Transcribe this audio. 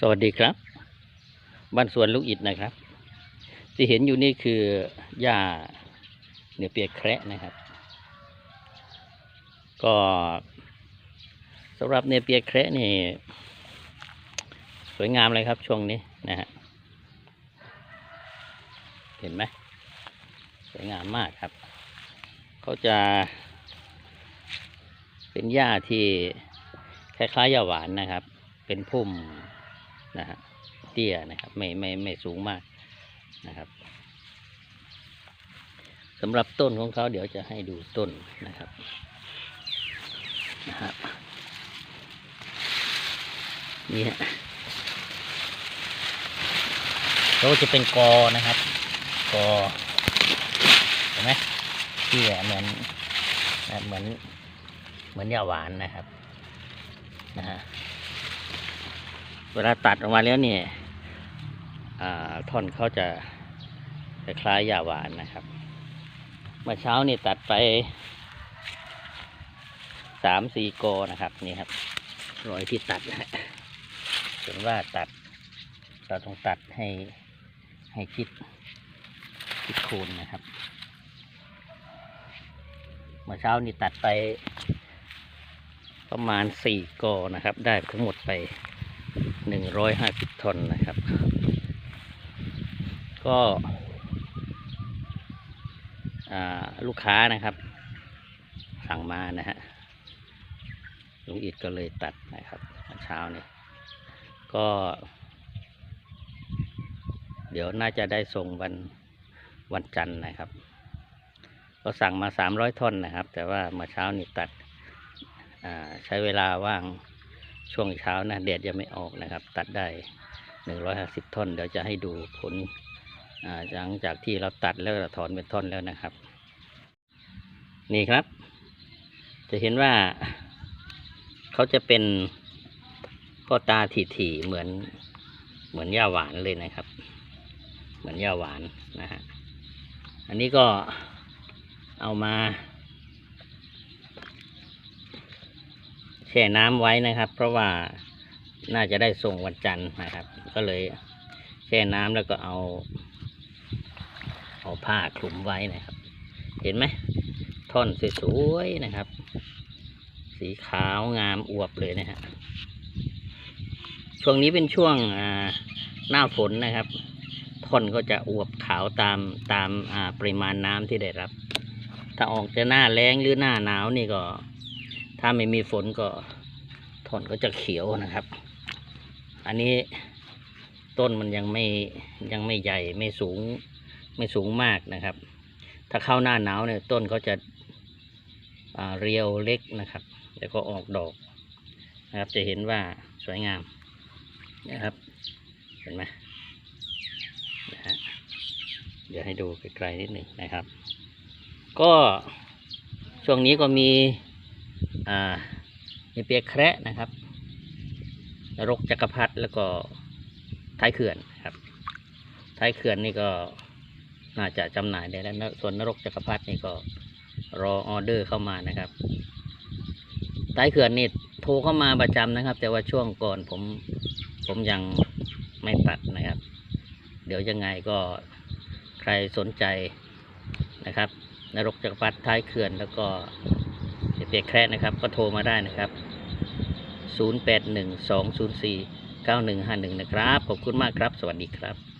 สวัสดีครับ บ้านสวนลูกอิดนะครับ ที่เห็นอยู่นี่คือหญ้าเนื้อเปียกแคระนะครับ ก็สำหรับเนื้อเปียกแคระนี่ สวยงามเลยครับช่วงนี้นะฮะเห็นไหมสวยงามมากครับ เขาจะเป็นหญ้าที่คล้ายๆหญ้าหวานนะครับ เป็นพุ่ม นะฮะเตี้ยนะครับไม่ไม่ไม่สูงมากนะครับสำหรับต้นของเขาเดี๋ยวจะให้ดูต้นนะครับนะฮะนี่ฮะเขาจะเป็นกอนะครับกอเห็นไหมเตี้ยเหมือนเหมือนเหมือนยาหวานนะครับนะฮะ เวลาตัดออกมาแล้วเนี่ยท่อนเขาจะคล้ายยาหวานนะครับ เมื่อเช้านี่ตัดไปสามสี่กอนะครับนี่ครับรอยที่ตัดนะฮะเห็นว่าตัดเราต้องตัดให้ให้คิดคิดคูณนะครับ เมื่อเช้านี่ตัดไปประมาณสี่กอนะครับ ได้ทั้งหมดไป หนึ่งร้อยห้าสิบทนนะครับ ก็ลูกค้านะครับ สั่งมานะฮะลุงอิดก็เลยตัดนะครับเมื่อเช้านี้ก็ เดี๋ยวน่าจะได้ส่งวันวันจันทร์นะครับ ก็สั่งมาสามร้อยท่อนนะครับ แต่ว่าเมื่อเช้านี่ตัดใช้เวลาว่าง ช่วงเช้านะแดดยังไม่ออกนะครับ ตัดได้หนึ่งร้อยห้าสิบท่อน เดี๋ยวจะให้ดูผลหลังจากที่เราตัดแล้วเราถอนเป็นท่อนแล้วนะครับ นี่ครับ จะเห็นว่า เขาจะเป็นพ่อตาถี่ๆเหมือนเหมือนหญ้าหวานเลยนะครับ เหมือนหญ้าหวานนะฮะอันนี้ก็เอามา แช่น้ำไว้นะครับ เพราะว่าน่าจะได้ส่งวันจันทร์นะครับ ก็เลยแช่น้ำแล้วก็เอา เอาผ้าคลุมไว้นะครับ เห็นไหมท่อนสวยๆนะครับ สีขาวงามอวบเลยนะฮะช่วงนี้เป็นช่วงอ่าหน้าฝนนะครับท่อนก็จะอวบขาวตามตามอ่าปริมาณน้ำที่ได้รับ ถ้าออกจะหน้าแล้งหรือหน้าหนาวนี่ก็ ถ้าไม่มีฝนก็ถอนก็จะเขียวนะครับ อันนี้ต้นมันยังไม่ยังไม่ใหญ่ไม่สูงไม่สูงมากนะครับ ถ้าเข้าหน้าหนาวเนี่ยต้นเขาจะเรียวเล็กนะครับ แล้วก็ออกดอกนะครับ จะเห็นว่าสวยงามนะครับ เห็นไหมนะฮะเดี๋ยวให้ดูไกลๆนิดหนึ่งนะครับ ก็ช่วงนี้ก็มี อ่ามีเปียกแคระนะครับนรกจักรพรรดิแล้วก็ท้ายเขื่อนครับท้ายเขื่อนนี่ก็น่าจะจำหน่ายได้แล้วส่วนนรกจักรพรรดินี่ก็รอออเดอร์เข้ามานะครับท้ายเขื่อนนี่โทรเข้ามาประจำนะครับ แต่ว่าช่วงก่อนผมผมยังไม่ตัดนะครับ เดี๋ยวยังไงก็ใครสนใจนะครับ นรกจักรพรรดิท้ายเขื่อนแล้วก็ เปียกแคร์นะครับ ก็โทรมาได้นะครับ 0812049151 นะครับ ขอบคุณมากครับ สวัสดีครับ